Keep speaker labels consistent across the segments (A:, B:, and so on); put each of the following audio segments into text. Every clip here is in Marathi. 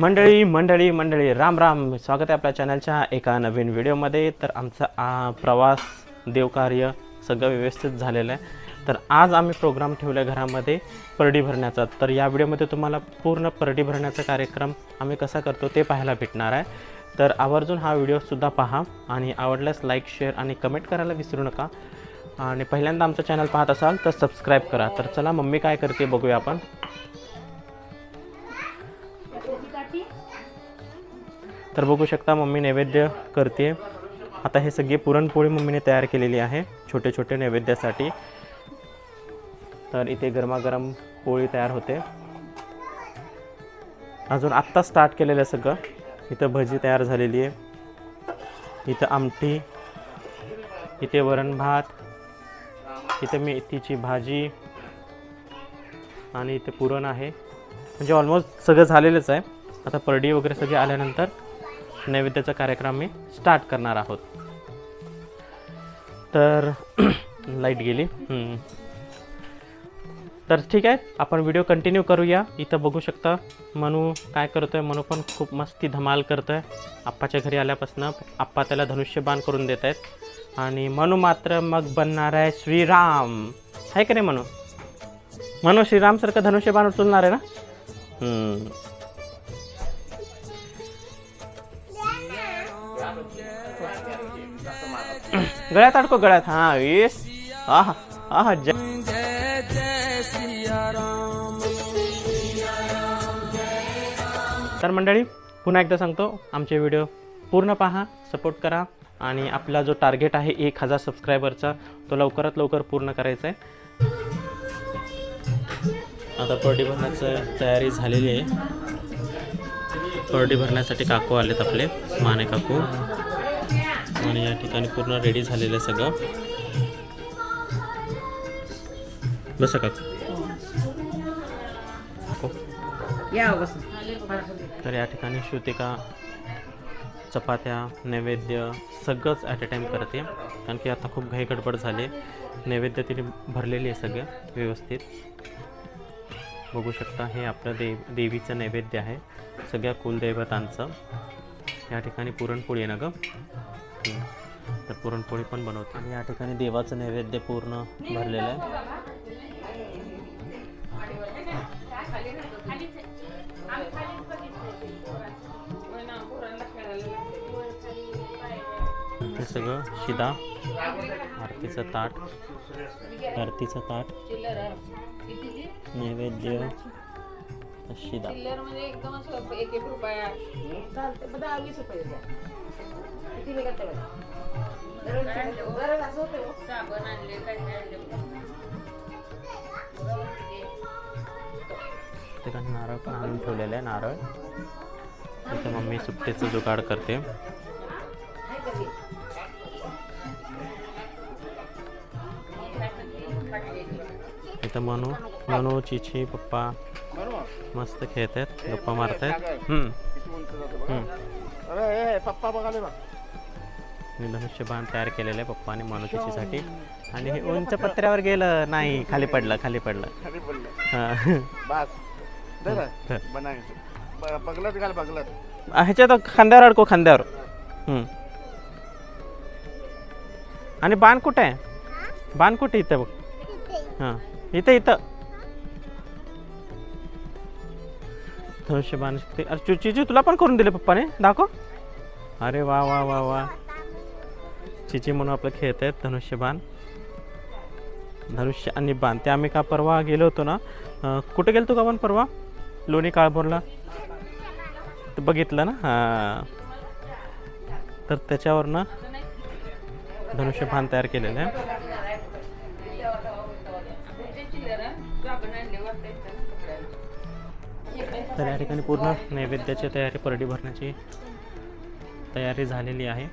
A: मंडळी मंडळी मंडळी राम राम. स्वागत आहे आपल्या चॅनलच्या एका नवीन व्हिडिओमध्ये तर आमचा आ, प्रवास देवकार्य सगळं व्यवस्थित झालेलं आहे. तर आज आम्ही प्रोग्राम ठेवला घरामध्ये परडी भरण्याचा. तर या व्हिडिओमध्ये तुम्हाला पूर्ण परडी भरण्याचा कार्यक्रम आम्ही कसा करतो ते पाहायला भेटणार आहे. तर आवर्जून हा व्हिडिओसुद्धा पहा आणि आवडल्यास लाईक शेअर आणि कमेंट करायला विसरू नका. आणि पहिल्यांदा आमचं चॅनल पाहत असाल तर सबस्क्राईब करा. तर चला मम्मी काय करते बघूया आपण. तर बघू शकता मम्मी नैवेद्य करते. आता हे सगळे पुरणपोळी मम्मीने तयार केलेली आहे छोटे छोटे नैवेद्यासाठी. तर इथे गरमागरम पोळी तयार होते. अजून आत्ता स्टार्ट केलेलं आहे सगळं. इथं भजी तयार झालेली आहे. इथं आमटी इथे वरण भात इथे मेथीची भाजी आणि इथे पुरण आहे. म्हणजे ऑलमोस्ट सगळं झालेलंच आहे. आता परडी वगैरे सगळे आल्यानंतर नैवेद्याचा कार्यक्रम मी स्टार्ट करणार आहोत. तर लाइट गेली. तर ठीक आहे आपण व्हिडिओ कंटिन्यू करूया. इथं बघू शकता मनू काय करतो आहे मनू पण खूप मस्ती धमाल करतो आहे आप्पाच्या घरी आल्यापासून आप्पा त्याला धनुष्यबाण करून देत आहेत. आणि मनू मात्र मग बनणार आहे श्रीराम. आहे का नाही मनू? मनू श्रीरामसारखं धनुष्यबाण उचलणार आहे ना? गळ्यात अडको गळ्यात. हा येस. आहा आहा जय.
B: जय जय राम
A: तर मंडळी पुन्हा एकदा सांगतो आमचे व्हिडिओ पूर्ण पहा सपोर्ट करा आणि आपला जो टार्गेट आहे एक हजार सबस्क्रायबरचा तो लवकरात लवकर पूर्ण करायचा आहे. आता परडी भरण्याचं तयारी झालेली आहे. परडी भरण्यासाठी काकू आलेत आपले माने काकू. आणि या ठिकाणी पूर्ण रेडी झालेलं आहे सगळं. बसा
C: बस.
A: तर या ठिकाणी श्रुतिका चपात्या नैवेद्य सगळंच ॲट अ टाईम करते. कारण की आता खूप घाई गडबड झाली. नैवेद्य तिने भरलेली आहे सगळं व्यवस्थित. बघू शकता हे आपलं देव देवीचं नैवेद्य आहे. सगळ्या कुलदैवतांचं. या ठिकाणी पुरणपोळी आहे ना गं. तर पुरणपोळी पण बनवते. आणि या ठिकाणी देवाचं नैवेद्य पूर्ण भरलेलं आहे. हे सगळं शिदा आरतीचं ताट आरतीचं ताट नैवेद्य
C: चिल्लर म्हणजे एकदम असं एक एक रुपया. चालते बघा वीस रुपये द्या. किती निघत ते बघा. दररोजचे बघा. दररोज असं होतं हो. साबण आणले काय काय आणले.
A: ठिकाणी नारळ पण आणून ठेवलेलं आहे नारळ. इथे मम्मी सुट्टीचं जुगाड करते. इथं मनू मनू चिची पप्पा. मस्त खेळत आहेत गप्पा. हम्म.
D: अरे पप्पा बघाले बा
A: मी धनुष्यबाण तयार केलेलं आहे पप्पा आणि मनू चिचीसाठी आणि हे उंच पत्र्यावर गेलं. नाही खाली पडलं खाली पडलं.
D: खाली पडलं.
A: हां.
D: बगलत घाल बगलत.
A: ह्याच्यात खांद्यावर अडको खांद्यावर. हम्म. आणि बाण कुठे आहे? बाण कुठे इथं बघ. हां. इथं इथं. धनुष्य बाण अरे चुचीची तुला पण करून दिले पप्पाने? दाखव. अरे वा वा वा वा. चिची म्हणून आपलं खेळत आहेत धनुष्यबाण. धनुष्य आणि बाण. ते आम्ही का परवा गेलो होतो ना? कुठे गेलो का आपण परवा? लोणी काळभोरला? बघितलं ना? हां. तर त्याच्यावरनं धनुष्यभान तयार केलेलं आहे. तर या ठिकाणी पूर्ण नैवेद्याची तयारी परडी भरण्याची तयारी झालेली आहे.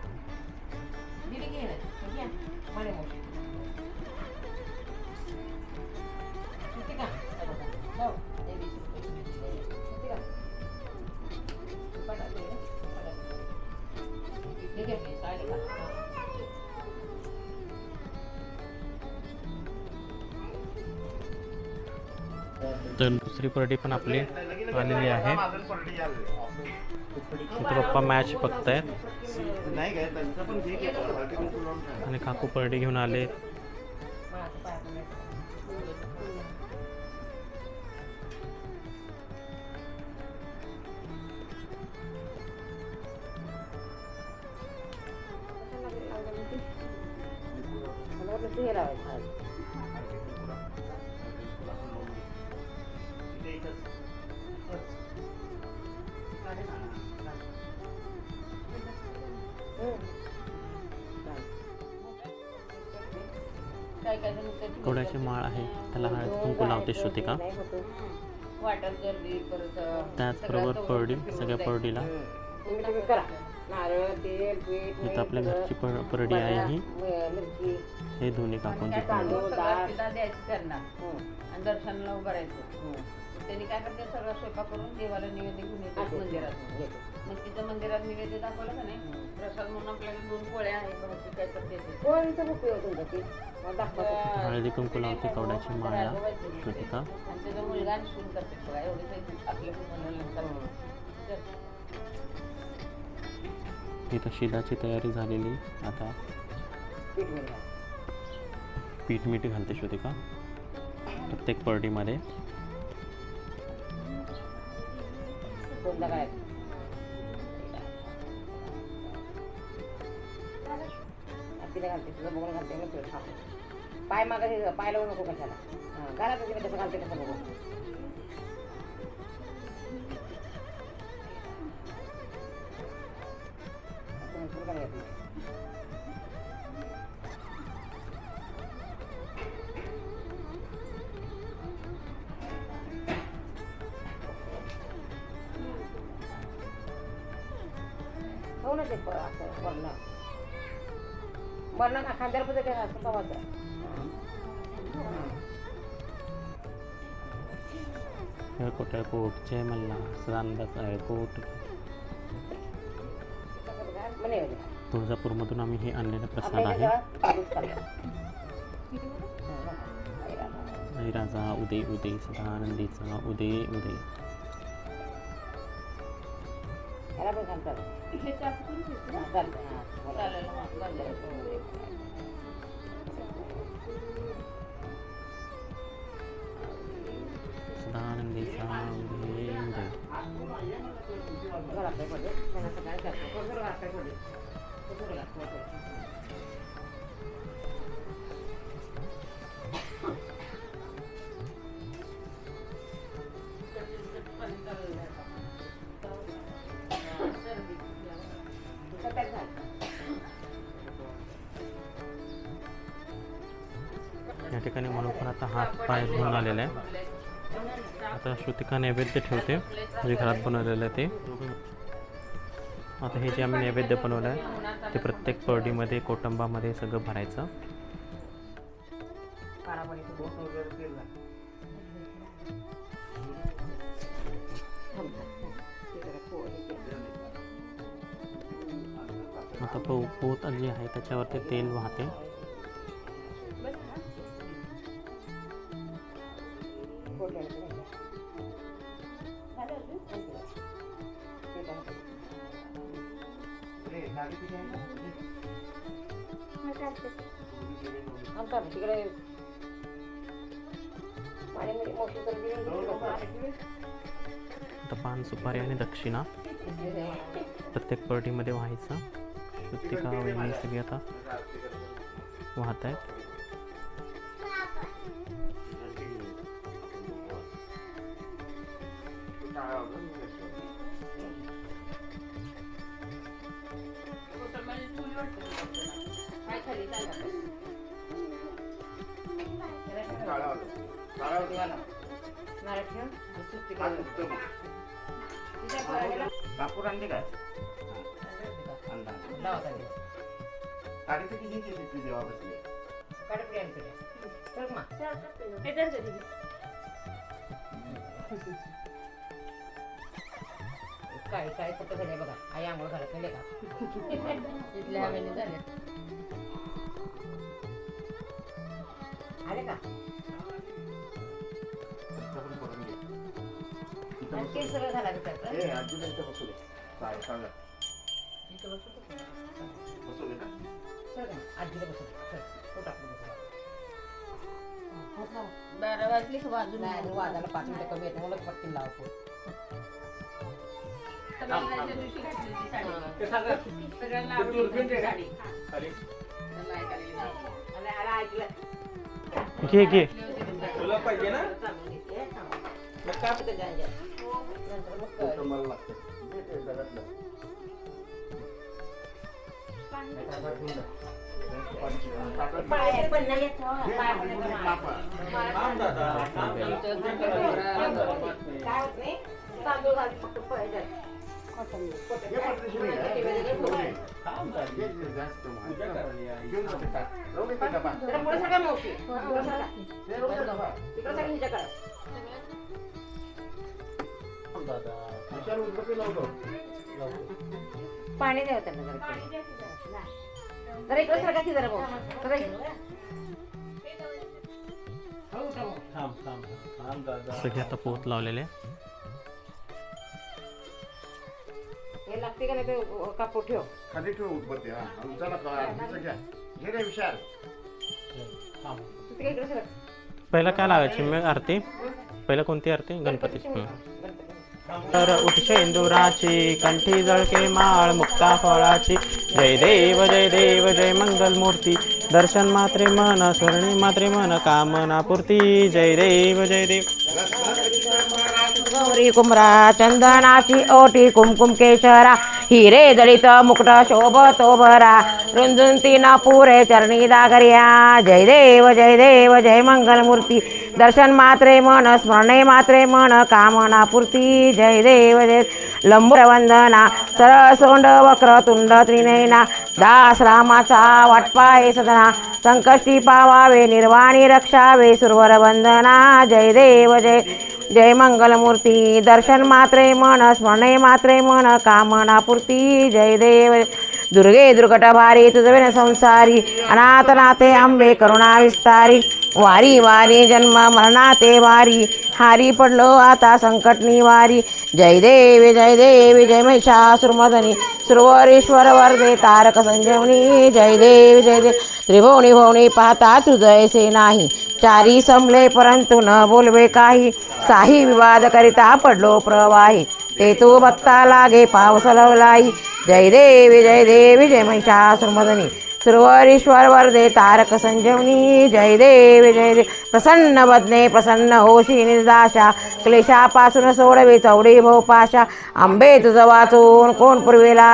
A: तर दुसरी परडी पण आपली आलेली आहे. पप्पा मॅच बघतायत. आणि काकू पर्डी घेऊन आले.
C: हे लावायचं.
A: कवड्याची माळ आहे. त्याला हळद कुंकू लावते श्रुतिका. त्याचबरोबर परडी सगळ्या. परडीला इथं आपल्या. घरची पर परडी आहे ही. हे दोन्ही काकूंची
C: डाळ.
E: तिला द्यायची त्यांना.
C: हं,
E: दर्शनाला
C: हं.
E: काय करते? सगळं स्वयंपाक करून देवाला निवेदन घेऊन येतात मंदिरात. मग तिथं मंदिरात निवेदन दाखवलं का नाही? प्रसाद म्हणून आपल्याला दोन पोळ्या आहेत भाजी काय तर देते
C: कोणतं बुक आहे तुमचं ते. मला दाखवा ते.
A: हळदी कुंकू लावते कवड्याची माळा श्रुतिका.
E: आणि त्याचा मुलगा आणि सून करते बघा एवढी काही आपल्या बनवलं
A: इथं शिलाची तयारी झालेली आता
C: पीठ
A: मीठ घालते श्रुतिका. प्रत्येक परडीमध्ये
C: करायचं. तिला घालते तुझं बघून घालते मग तुला. पाय मागे पाय लावू नको कशाला. हां, घाला तुझी कसं घालते कसं बघून.
A: येळकोट येळकोट जय सदानंदाचा
C: म्हणे
A: तुळजापूरमधून आम्ही हे आणलेला प्रसाद आहे. राजा उदय उदय सदानंदीचा उदय उदय.
E: चालेल
C: घरात नाही पडले. त्यांना सकाळी करतात. कोण जर घरात नाही पडले, तर थोडं घालतो, थोडं. सकाळी घाल.
A: या ठिकाणी म्हणून पण आता हात पाय धुवून आलेला आहे आता श्रुतिका नैवेद्य ठेवते. म्हणजे घरात बनवलेलं आहे ते. आता हे जे आम्ही नैवेद्य बनवलं आहे ते प्रत्येक परडीमध्ये कोटंबामध्ये सगळं भरायचं. आता पो पोत जे आहे त्याच्यावरती तेल वाहते. सुपारी ना? प्रत्येक परडीमध्ये व्हायचं. प्रत्येका वहिनी सगळी आता वाहत आहेत.
C: मराठी हो?
D: कापूर आणले काय केली ती? देवा बसली.
C: काय काय कुठं झाले बघा? आई आंघोळ घालत नाही का?
E: इथल्या हवेने झाले.
C: ते सगळं घालायचं त्यात.
D: ए, आजीला इथं बसू दे. सांग- सांगा. बसू दे ना.
C: सगळं. आजीला बसव. चल, तो टाकून बसव.
E: बारा वाजली का वाजून
C: नाही, आणि वाजायला पाच मिनिटं कमी येते म्हणून पटकन लावतो
E: सगळ्यांच्या दिवशी घातली ती साडी.
D: ते सांगा.
E: सगळ्यांना
D: ते
E: आवडली
D: दुर्बीण
E: ती
D: दे का?
E: साडी.
D: खाली.
E: त्याला ऐकायला येईल.
C: आणि आला ऐकलं
A: घे घे
D: तुला पाहिजे ना
C: चांगलं घेते, चांगलं.
D: मग का मला लागतं नाही
C: तांदूळ घाल फक्त पाहिजे.
D: जास्त
C: पाणी द्यावं त्यांना जरा. जरा इकडे भाऊ. जरा इकडे.
D: थांब थांब थांब दादा.
A: सगळे आता पोत लावलेले.
C: हे लागते का नाही ते कापूर ठेव.
D: खाली ठेव उदबत्ती हा. चला घ्या. घे रे विशाल.
A: पहिला काय लावायची आरती? पहिला कोणती आरती? गणपतीची.
C: गणपती
A: तर उठशे इंदुराची कंठी जळके माळ मुक्ता फळाची. जय देव जय देव जय मंगल मूर्ती दर्शन मात्रे मन स्वर्णी मात्रे मन कामना पूर्ती. जय देव जय देव.
C: गौरी कुमरा चंदनाची ओटी कुमकुम केशरा. हिरे दलित मुकुट शोभतो भरा रुंजुंती न पुरे चरणी दागर्या। जय देव जय देव जय मंगलमूर्ती। दर्शन मात्रे मन स्मरणे मात्रे मन कामना पूर्ती। जय देव जय लंबूर वंदना वक्र तुंड त्रिनयना दास रामाचा वाटपाय सदना संकष्टी पावावे निर्वाणी रक्षावे सुरवर वंदना। जय देव जय जय मंगलमूर्ती दर्शन मात्रे मन स्मरणे मात्रे मन कामना पूर्ती जय देव। दुर्गे दुर्गट भारी तुझविन संसारी अनाथनाथे आंबे करुणा विस्तारी वारी वारी जन्म मरणाते वारी हारी पडलो आता संकट निवारी जय देवी जय देवी जय महिषासुरमदनी सुरवरेश्वर वर्दे तारक संजीवनी जय देवी जय देव त्रिभुवनी भुवनी पाहता तुझयसे नाही. चारी संपले परंतु न बोलवे काही साही विवाद करिता पडलो प्रवाही. ते तू भक्ता लागे पावसलवलाई जय देवी जय देवी जय महिषासुरमदनी सुरवरीश्वर वरदे तारक संजीवनी जय देवी जय देव प्रसन्न बदने प्रसन्न होशी निर्दाशा। क्लेशापासून सोडवे चौडी भोपाशा आंबे तुझ वाचून कोण पुरवेला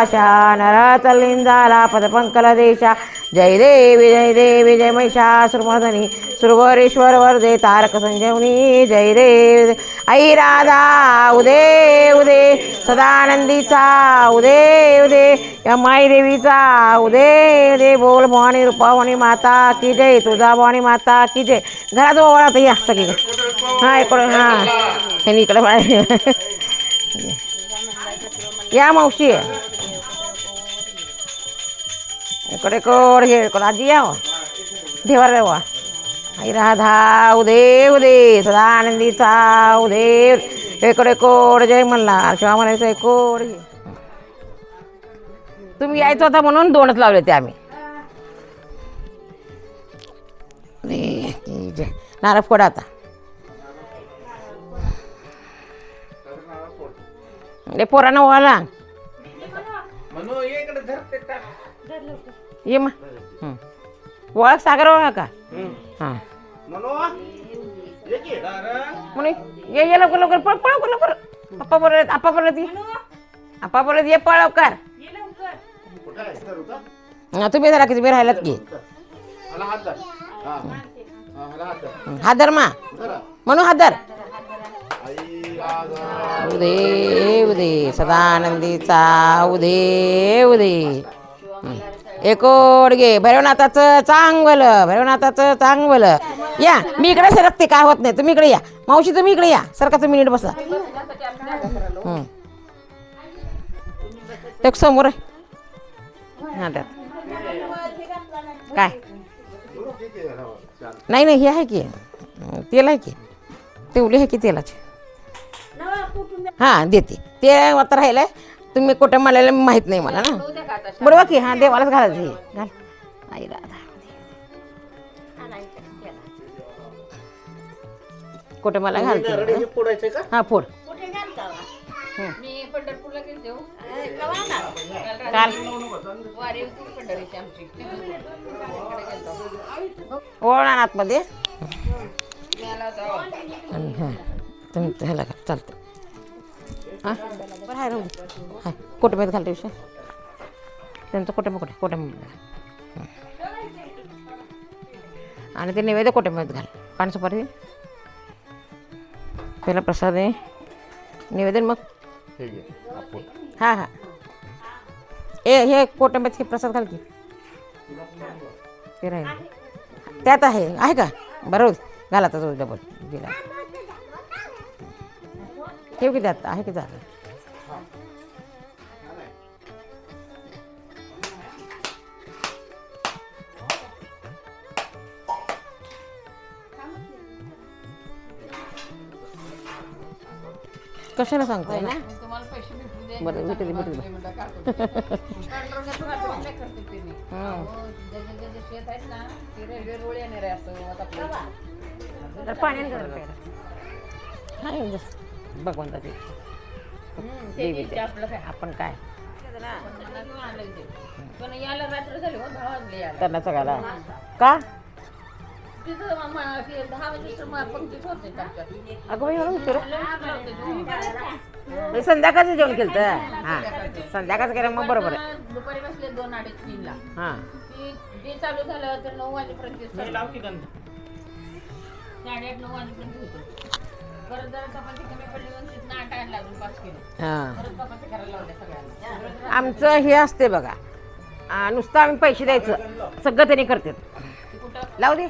C: नरातलिंदाला पदपंकल देशा। जय देवी जय देवी जय महिषासुरमदनी सुरवरीश्वर वरदे तारक संजीवनी जय देव। आई राधा उदे उदे सदानंदीचा उदे उदे या माई देवीचा उदे उदे बोल भवानी रूपावणी माता की जय तुझा भवानी माता की जय घरात ओळा या सगळी हा इकडे हा ह्यांनी इकडे बाहेर या मावशी इकडे कोड घे इकडे आजी या देवा देवा वा आई राधा उदे उदे सदानंदीचा उदे इकडे कोड जय मल्हार. शिवा म्हणायचं कोड घे. तुम्ही यायचं होता म्हणून दोनच लावले ते आम्ही. नारळ फोड आता. ले पोरानं ओळा
D: म्हणू ये
C: मग. ओळख सागर ओळख का? हां
D: म्हणू ये की. दारण.
C: म्हणून ये ये लवकर लवकर पळ पळ लवकर लवकर पप्पा बोलत आप्पा बोलत ये आप्पा बोलत ये पळ लवकर. हा, तुम्ही जरा की तुम्ही राहिलात की.
D: हा. हा.
C: हं, धर मा
D: आई राधा.
C: उदे उदे सदानंदीचा उदे उदे हं. एकोडगे भैरवनाथाचं चांगलं भैरवनाथाचं चांगलं. या मी इकडे सरकते काय होत नाही. तुम्ही इकडे या. मावशी तुम्ही इकडे या. सरका तुम्ही नीट बसा. एक समोर काय? नाही नाही हे आहे की. तेल आहे की. तेवढी आहे की तेलाची. हां देते. ते आता आहे तुम्ही कुठं मला माहीत नाही मला ना. बरोबर की? हां देवालाच घालायचं हे. घाल. आई राधा. कुठे मला घालते?
D: हे फोडायचं का?
C: हां फोड.
E: मी पंढरपूरला हो.
C: काल
E: वारी होती की पंढरीची आमची. तिकडे गेलतो.
C: ओळा आतमध्ये. हां. ह्याला घाल. चालतं हां? बरं हाय राहू दे. हाय कोटमेत घालते विषय त्यांचं कोटमे कुठे कोटमे आणि ते नैवेद्य कोटमेत घाल. पाणी सुपारी दे. पहिला प्रसाद आहे. निवेदन मग?
D: हे
C: हां हां ए हे कोटंब्यात हे प्रसाद घाल की. ते राहील. त्यात आहे आहे का? बरोबर घाला जो डबल. दिला. ठेव की त्यात आहे की झालं कशाला सांगताय ना? बरं भेटू दे भेटू दे.
E: म्हणलं
C: भगवंताची देवी आपण काय.
E: पण रात्र झाली हो दहा वाजले यायला.
C: त्यांना सगळ्याला. का?
E: तिथं दहा होते
C: अगं बाई एवढं
E: दुपारी
C: मी संध्याकाळचं जेवण केलं तर हां संध्याकाळचं केलं मग बरोबर आहे.
E: बसले दोन अडीच तीनला.
C: हां.
E: ती जे चालू झालं तर नऊ वाजेपर्यंत. साडेआठ नऊ वाजेपर्यंत होतं.
C: हां. आमचं हे असते बघा. नुसतं आम्ही पैसे द्यायचं. सगळं त्यांनी करतात.
E: ते कुठं?
C: लावू दे.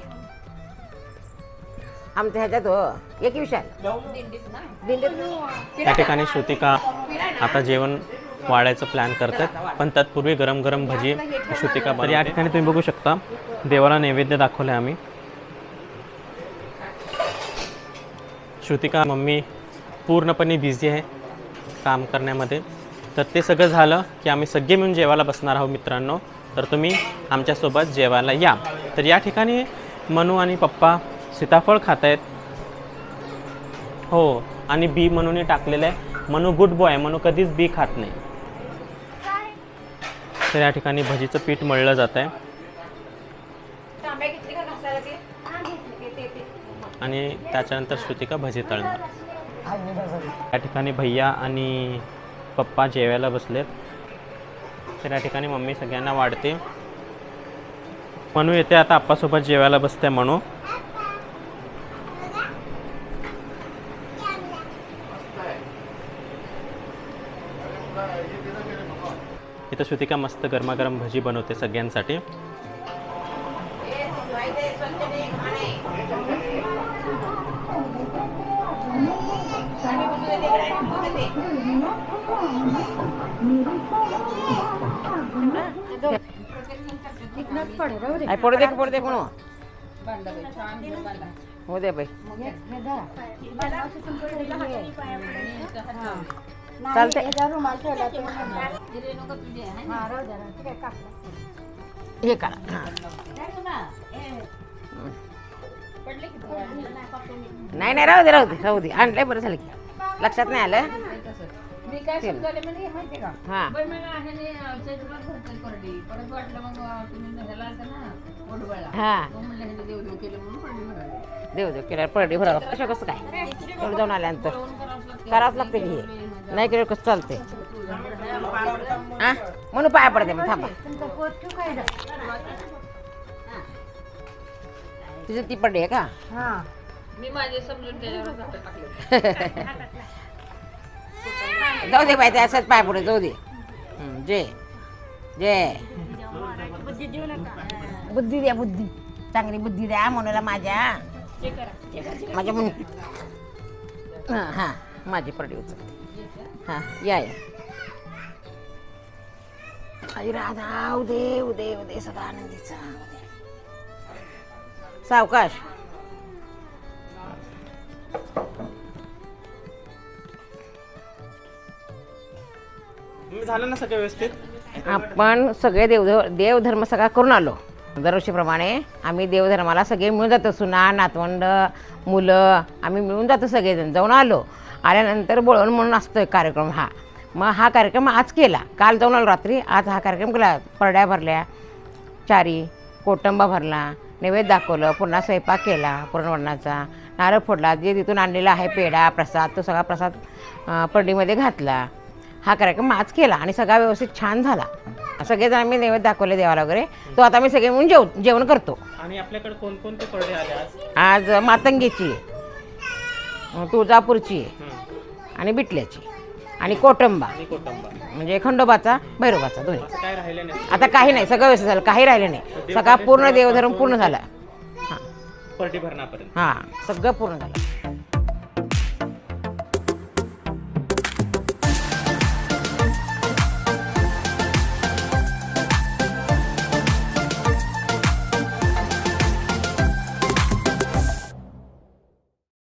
C: आमच्या ह्याच्यात हो एक विषय
E: दिंडीत ना.
C: दिंडीत
A: या ठिकाणी श्रुतिका आता जेवण वाढायचं प्लॅन करतात पण तत्पूर्वी गरम गरम भजी श्रुतिका तर या ठिकाणी तुम्ही बघू शकता देवाला नैवेद्य दाखवलं आहे आम्ही. श्रुतिका मम्मी पूर्णपणे बिझी आहे काम करण्यामध्ये. तर ते सगळं झालं की आम्ही सगळे मिळून जेवायला बसणार आहोत मित्रांनो. तर तुम्ही आमच्यासोबत जेवायला या. तर या ठिकाणी मनू आणि पप्पा सीताफळ खात आहेत हो आणि बी म्हणून टाकलेलं आहे. मनू गुड बॉय मनू कधीच बी खात नाही. तर या ठिकाणी भजीचं पीठ मळलं जात आहे आणि त्याच्यानंतर श्रुतिका भजी तळणार. त्या ठिकाणी भैया आणि पप्पा जेवायला बसलेत. तर या ठिकाणी मम्मी सगळ्यांना वाढते. मनू येते आता आप्पासोबत जेवायला बसते म्हणू इथं श्रुतिका मस्त गरमागरम भजी बनवते सगळ्यांसाठी.
C: पडू दे की पडू दे म्हणू
E: बाई,
C: हो दे बाई चालते
E: आहे
C: हे करा नाही नाही राहू दे राहू दे राहू दे आणलंय बरं झालं की लक्षात नाही आलं
E: मी काय समजायला म्हणजे माहितीये का?
C: हां.
E: पण मला भरते कोरडी. परत वाटलं मग तुम्ही ह्याला आलता ना.
C: हां.
E: मग म्हणलं ह्याने देव देव केलं म्हणून पडली म्हणाले.
C: केल्यावर पडली भरा कसं कसं काय? तेवढं जाऊन आल्यानंतर.
E: करावंच लागतं.
C: की हे. नाही केलं कसं चालते हा म्हणून पाया पडते मग थांबा. तुझी ती पडली आहे का?
E: मी माझे समजून त्याच्यावर हात टाकले.
C: जाऊ दे बाई ते असंच पाय पुढे जाऊ दे हं, जय जय बुद्धी द्या बुद्धी. चांगली बुद्धी द्या म्हणूला माझ्या. माझ्या म्हणून हां हां माझी पडली उचलते. हां या या. आई राधा उदे उदे उदे सदा आनंदीचा सावकाश.
A: झालं ना सगळं व्यवस्थित?
C: आपण सगळे देव देवधर्म सगळा करून आलो. दरवर्षीप्रमाणे आम्ही देवधर्माला सगळे मिळून जातो. सुना नातवंड मुलं आम्ही मिळून जातो सगळेजण. जाऊन आलो. आल्यानंतर बोळवण म्हणून असतो एक कार्यक्रम हा. मग हा कार्यक्रम आज केला. काल जाऊन आलो रात्री. आज हा कार्यक्रम केला. परड्या भरल्या. चारी कोटंबा भरला. नैवेद्य दाखवलं. पुन्हा स्वयंपाक केला. पुरणवरणाचा नारळ फोडला. जे तिथून आणलेला आहे पेढा प्रसाद तो सगळा प्रसाद परडीमध्ये घातला. हा कार्यक्रम आज केला आणि सगळा व्यवस्थित छान झाला. सगळेजण आम्ही नैवेद्य दाखवले देवाला वगैरे. तो आता आम्ही सगळे मिळून जेव जेवण करतो.
A: आणि आपल्याकडे कोणकोणते परडे आले आज?
C: आज मातंगीची तुळजापूरची. आणि बिटल्याची आणि कोटंबा.
A: आणि कोटंबा.
C: म्हणजे खंडोबाचा भैरोबाचा दोन्ही.
A: असं काय राहिलं नाही?
C: आता काही नाही सगळं व्यवस्थित झालं काही राहिलं नाही. सगळा पूर्ण देवधर्म पूर्ण झाला. हां.
A: भरणापर्यंत
C: हां सगळं पूर्ण झालं.